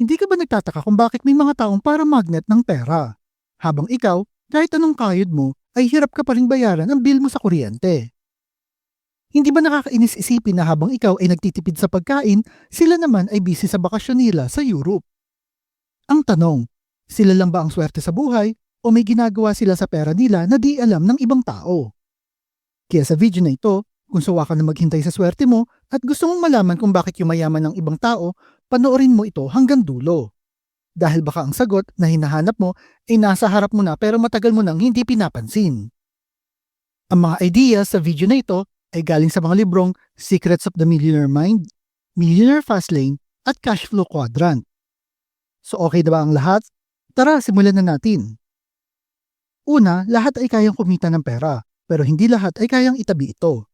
Hindi ka ba nagtataka kung bakit may mga taong para magnet ng pera? Habang ikaw, kahit anong kayod mo, ay hirap ka pa rin bayaran ang bill mo sa kuryente. Hindi ba nakakainis isipin na habang ikaw ay nagtitipid sa pagkain, sila naman ay busy sa bakasyon nila sa Europe? Ang tanong, sila lang ba ang swerte sa buhay o may ginagawa sila sa pera nila na di alam ng ibang tao? Kaya sa video na ito, kung sawa ka na maghintay sa swerte mo at gusto mong malaman kung bakit yumayaman ng ibang tao, panoorin mo ito hanggang dulo. Dahil baka ang sagot na hinahanap mo ay nasa harap mo na pero matagal mo nang hindi pinapansin. Ang mga ideas sa video na ito ay galing sa mga librong Secrets of the Millionaire Mind, Millionaire Fastlane at Cash Flow Quadrant. So okay na ba ang lahat? Tara, simulan na natin. Una, lahat ay kayang kumita ng pera, pero hindi lahat ay kayang itabi ito.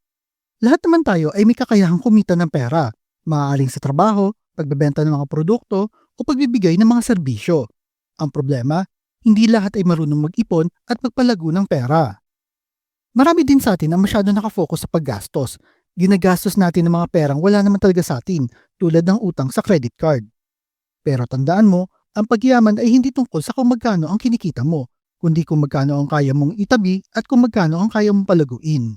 Lahat naman tayo ay may kakayahang kumita ng pera, maaaring sa trabaho, pagbebenta ng mga produkto, o pagbibigay ng mga serbisyo. Ang problema, hindi lahat ay marunong mag-ipon at magpalago ng pera. Marami din sa atin ang masyado nakafocus sa paggastos. Ginagastos natin ng mga perang wala naman talaga sa atin, tulad ng utang sa credit card. Pero tandaan mo, ang pagyaman ay hindi tungkol sa kung magkano ang kinikita mo, kundi kung magkano ang kaya mong itabi at kung magkano ang kaya mong palaguin.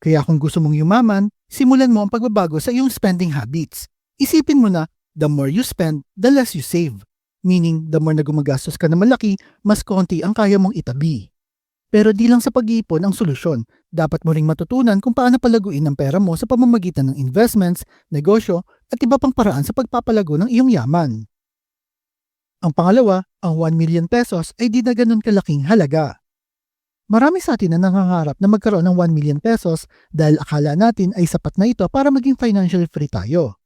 Kaya kung gusto mong yumaman, simulan mo ang pagbabago sa iyong spending habits. Isipin mo na, the more you spend, the less you save. Meaning, the more na gumagastos ka na malaki, mas konti ang kaya mong itabi. Pero di lang sa pag-iipon ang solusyon. Dapat mo ring matutunan kung paano palaguin ang pera mo sa pamamagitan ng investments, negosyo, at iba pang paraan sa pagpapalago ng iyong yaman. Ang pangalawa, ang 1 million pesos ay di na ganun kalaking halaga. Marami sa atin na nangangarap na magkaroon ng 1 million pesos dahil akala natin ay sapat na ito para maging financially free tayo.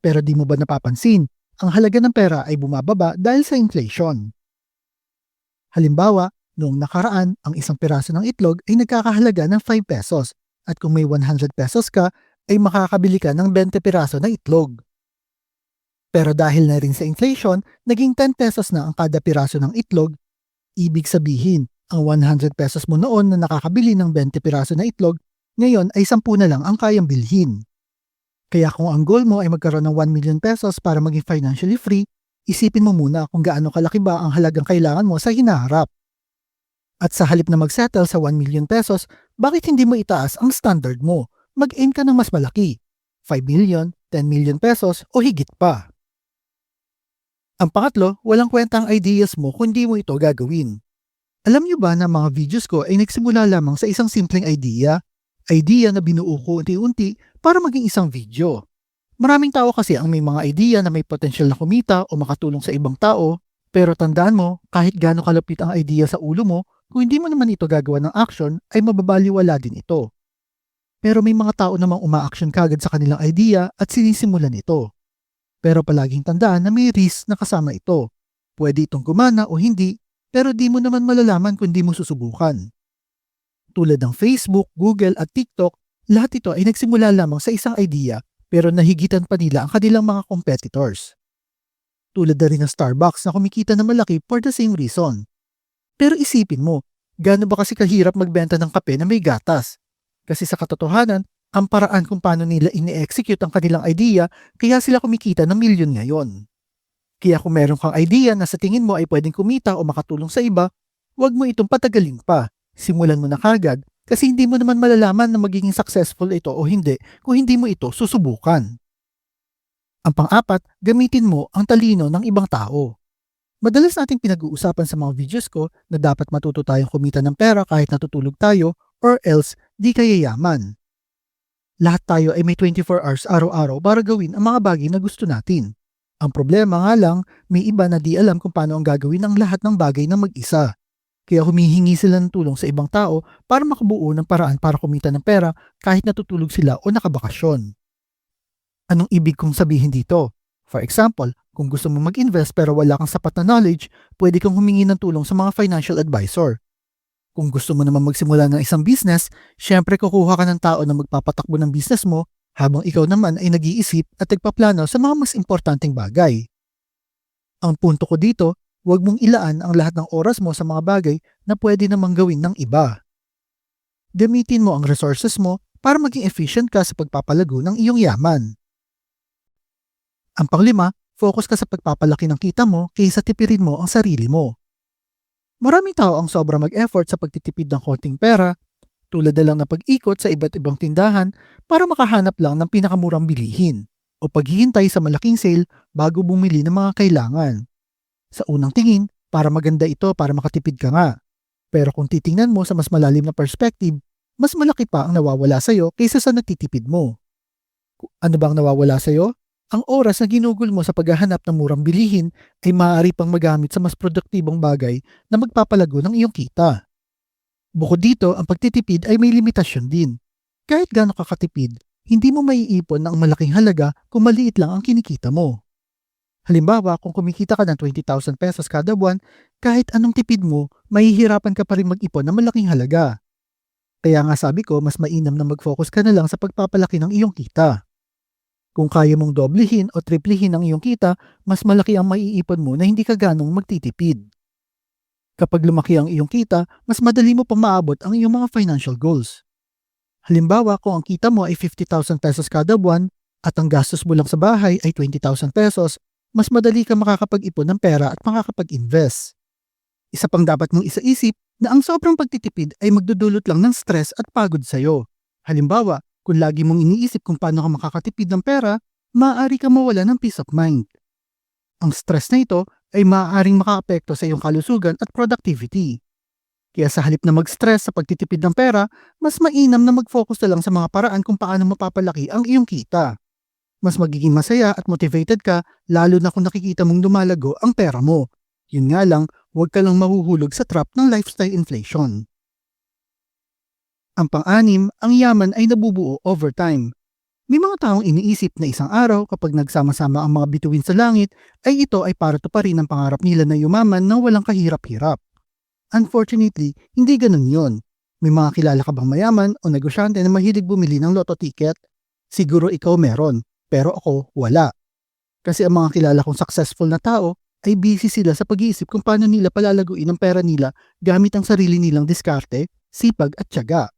Pero di mo ba napapansin, ang halaga ng pera ay bumababa dahil sa inflation. Halimbawa, noong nakaraan, ang isang piraso ng itlog ay nagkakahalaga ng 5 pesos at kung may 100 pesos ka, ay makakabili ka ng 20 piraso na itlog. Pero dahil na rin sa inflation, naging 10 pesos na ang kada piraso ng itlog, ibig sabihin, ang 100 pesos mo noon na nakakabili ng 20 piraso na itlog, ngayon ay 10 na lang ang kayang bilhin. Kaya kung ang goal mo ay magkaroon ng 1 million pesos para maging financially free, isipin mo muna kung gaano kalaki ba ang halagang kailangan mo sa hinaharap. At sa halip na magsettle sa 1 million pesos, bakit hindi mo itaas ang standard mo? Mag-aim ka ng mas malaki. 5 million, 10 million pesos o higit pa. Ang pangatlo, walang kwenta ang ideas mo kung hindi mo ito gagawin. Alam niyo ba na mga videos ko ay nagsimula lamang sa isang simpleng idea? Idea na binuo ko unti-unti para maging isang video. Maraming tao kasi ang may mga idea na may potensyal na kumita o makatulong sa ibang tao, pero tandaan mo, kahit gaano kalapit ang idea sa ulo mo, kung hindi mo naman ito gagawa ng action, ay mababaliwala din ito. Pero may mga tao namang uma-action kagad sa kanilang idea at sinisimulan ito. Pero palaging tandaan na may risk na kasama ito. Pwede itong gumana o hindi, pero di mo naman malalaman kung di mo susubukan. Tulad ng Facebook, Google at TikTok, lahat ito ay nagsimula lamang sa isang idea pero nahigitan pa nila ang kanilang mga competitors. Tulad na rin ng Starbucks na kumikita na malaki for the same reason. Pero isipin mo, gaano ba kasi kahirap magbenta ng kape na may gatas? Kasi sa katotohanan, ang paraan kung paano nila ini-execute ang kanilang idea kaya sila kumikita ng milyon ngayon. Kaya kung meron kang idea na sa tingin mo ay pwedeng kumita o makatulong sa iba, huwag mo itong patagalin pa. Simulan mo na kagad kasi hindi mo naman malalaman na magiging successful ito o hindi kung hindi mo ito susubukan. Ang pang-apat, gamitin mo ang talino ng ibang tao. Madalas nating pinag-uusapan sa mga videos ko na dapat matuto tayong kumita ng pera kahit natutulog tayo or else di kayayaman. Lahat tayo ay may 24 hours araw-araw para gawin ang mga bagay na gusto natin. Ang problema nga lang, may iba na di alam kung paano ang gagawin ang lahat ng bagay na mag-isa. Kaya humihingi sila ng tulong sa ibang tao para makabuo ng paraan para kumita ng pera kahit natutulog sila o nakabakasyon. Anong ibig kong sabihin dito? For example, kung gusto mo mag-invest pero wala kang sapat na knowledge, pwede kang humingi ng tulong sa mga financial advisor. Kung gusto mo naman magsimula ng isang business, syempre kukuha ka ng tao na magpapatakbo ng business mo habang ikaw naman ay nag-iisip at nagpaplano sa mga mas importanteng bagay. Ang punto ko dito, huwag mong ilaan ang lahat ng oras mo sa mga bagay na pwede namang gawin ng iba. Gamitin mo ang resources mo para maging efficient ka sa pagpapalago ng iyong yaman. Ang panglima, focus ka sa pagpapalaki ng kita mo kaysa tipirin mo ang sarili mo. Maraming tao ang sobra mag-effort sa pagtitipid ng konting pera, tulad na lang na pag-ikot sa iba't ibang tindahan para makahanap lang ng pinakamurang bilihin o paghihintay sa malaking sale bago bumili ng mga kailangan. Sa unang tingin, para maganda ito para makatipid ka nga. Pero kung titingnan mo sa mas malalim na perspective, mas malaki pa ang nawawala sa'yo kaysa sa nagtitipid mo. Ano bang nawawala sa'yo? Ang oras na ginugol mo sa paghahanap ng murang bilihin ay maaari pang magamit sa mas produktibong bagay na magpapalago ng iyong kita. Bukod dito, ang pagtitipid ay may limitasyon din. Kahit gaano ka katipid, hindi mo maiipon ng malaking halaga kung maliit lang ang kinikita mo. Halimbawa, kung kumikita ka ng 20,000 pesos kada buwan, kahit anong tipid mo, mahihirapan ka pa rin mag-ipon ng malaking halaga. Kaya nga sabi ko, mas mainam na mag-focus ka na lang sa pagpapalaki ng iyong kita. Kung kaya mong doblehin o triplihin ang iyong kita, mas malaki ang maiipon mo na hindi ka ganong magtitipid. Kapag lumaki ang iyong kita, mas madali mo pa maabot ang iyong mga financial goals. Halimbawa, kung ang kita mo ay 50,000 pesos kada buwan at ang gastos mo lang sa bahay ay 20,000 pesos, mas madali ka makakapag-ipon ng pera at makakapag-invest. Isa pang dapat mong isaisip na ang sobrang pagtitipid ay magdudulot lang ng stress at pagod sa'yo. Halimbawa, kung lagi mong iniisip kung paano ka makakatipid ng pera, maaari ka mawala ng peace of mind. Ang stress na ito ay maaaring makaapekto sa iyong kalusugan at productivity. Kaya sa halip na mag-stress sa pagtitipid ng pera, mas mainam na mag-focus na lang sa mga paraan kung paano mapapalaki ang iyong kita. Mas magiging masaya at motivated ka lalo na kung nakikita mong lumalago ang pera mo. Yun nga lang, huwag ka lang mahuhulog sa trap ng lifestyle inflation. Ang pang-anim, ang yaman ay nabubuo over time. May mga taong iniisip na isang araw kapag nagsama-sama ang mga bituin sa langit ay ito ay para tuparin ang pangarap nila na yumaman nang walang kahirap-hirap. Unfortunately, hindi ganun yon. May mga kilala ka bang mayaman o negosyante na mahilig bumili ng lotto ticket? Siguro ikaw meron, pero ako wala. Kasi ang mga kilala kong successful na tao ay busy sila sa pag-iisip kung paano nila palalaguin ang pera nila gamit ang sarili nilang diskarte, sipag at tiyaga.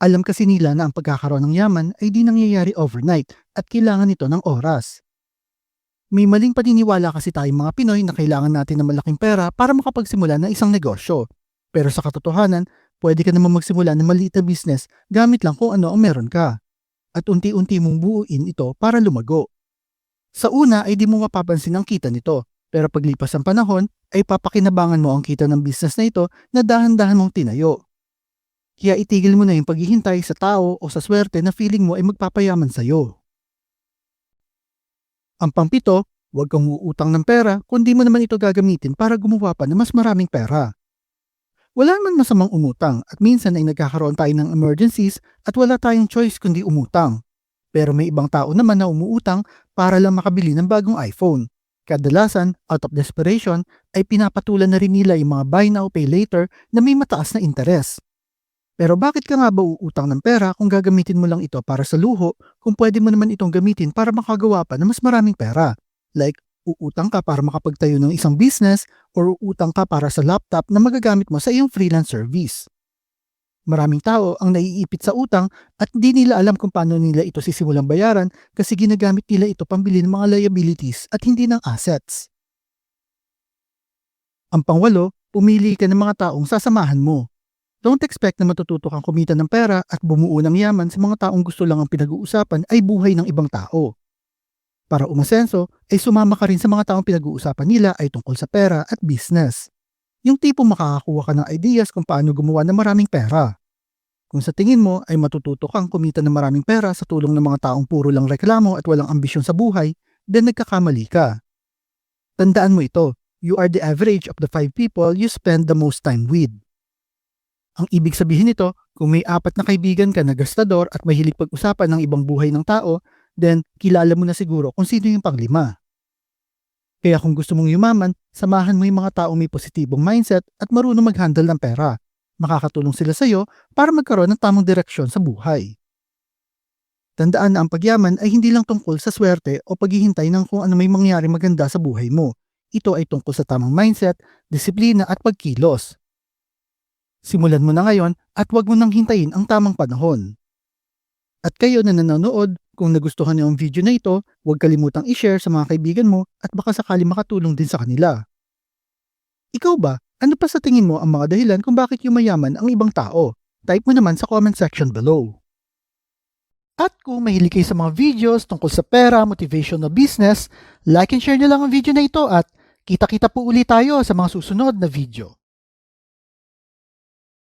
Alam kasi nila na ang pagkakaroon ng yaman ay di nangyayari overnight at kailangan nito ng oras. May maling paniniwala kasi tayong mga Pinoy na kailangan natin ng malaking pera para makapagsimula ng isang negosyo. Pero sa katotohanan, pwede ka naman magsimula ng maliit na business gamit lang kung ano ang meron ka. At unti-unti mong buuin ito para lumago. Sa una ay di mo mapapansin ang kita nito, pero paglipas ng panahon ay papakinabangan mo ang kita ng business na ito na dahan-dahan mong tinayo. Kaya itigil mo na yung paghihintay sa tao o sa swerte na feeling mo ay magpapayaman sa'yo. Ang pangpito, huwag kang uutang ng pera kundi mo naman ito gagamitin para gumawa pa ng mas maraming pera. Wala naman masamang umutang at minsan ay nagkakaroon tayo ng emergencies at wala tayong choice kundi umutang. Pero may ibang tao naman na umuutang para lang makabili ng bagong iPhone. Kadalasan, out of desperation, ay pinapatulan na rin nila yung mga buy now pay later na may mataas na interes. Pero bakit ka nga ba uutang ng pera kung gagamitin mo lang ito para sa luho kung pwede mo naman itong gamitin para makagawa pa ng mas maraming pera? Like, uutang ka para makapagtayo ng isang business or uutang ka para sa laptop na magagamit mo sa iyong freelance service. Maraming tao ang naiipit sa utang at di nila alam kung paano nila ito sisimulang bayaran kasi ginagamit nila ito pambili ng mga liabilities at hindi ng assets. Ang pangwalo, pumili ka ng mga taong sasamahan mo. Don't expect na matututo kang kumita ng pera at bumuo ng yaman sa mga taong gusto lang ang pinag-uusapan ay buhay ng ibang tao. Para umasenso, ay sumama ka rin sa mga taong pinag-uusapan nila ay tungkol sa pera at business. Yung tipong makakakuha ka ng ideas kung paano gumawa ng maraming pera. Kung sa tingin mo ay matututo kang kumita ng maraming pera sa tulong ng mga taong puro lang reklamo at walang ambisyon sa buhay, then nagkakamali ka. Tandaan mo ito, you are the average of the five people you spend the most time with. Ang ibig sabihin nito, kung may apat na kaibigan ka na gastador at mahilig pag-usapan ng ibang buhay ng tao, then kilala mo na siguro kung sino yung panglima. Kaya kung gusto mong yumaman, samahan mo yung mga taong may positibong mindset at marunong mag-handle ng pera. Makakatulong sila sa iyo para magkaroon ng tamang direksyon sa buhay. Tandaan na ang pagyaman ay hindi lang tungkol sa swerte o paghihintay ng kung ano may mangyari maganda sa buhay mo. Ito ay tungkol sa tamang mindset, disiplina at pagkilos. Simulan mo na ngayon at huwag mo nang hintayin ang tamang panahon. At kayo na nanonood, kung nagustuhan niyo ang video na ito, huwag kalimutang i-share sa mga kaibigan mo at baka sakali makatulong din sa kanila. Ikaw ba, ano pa sa tingin mo ang mga dahilan kung bakit yumayaman ang ibang tao? Type mo naman sa comment section below. At kung mahilig kayo sa mga videos tungkol sa pera, motivation na business, like and share nyo lang ang video na ito at kita-kita po ulit tayo sa mga susunod na video.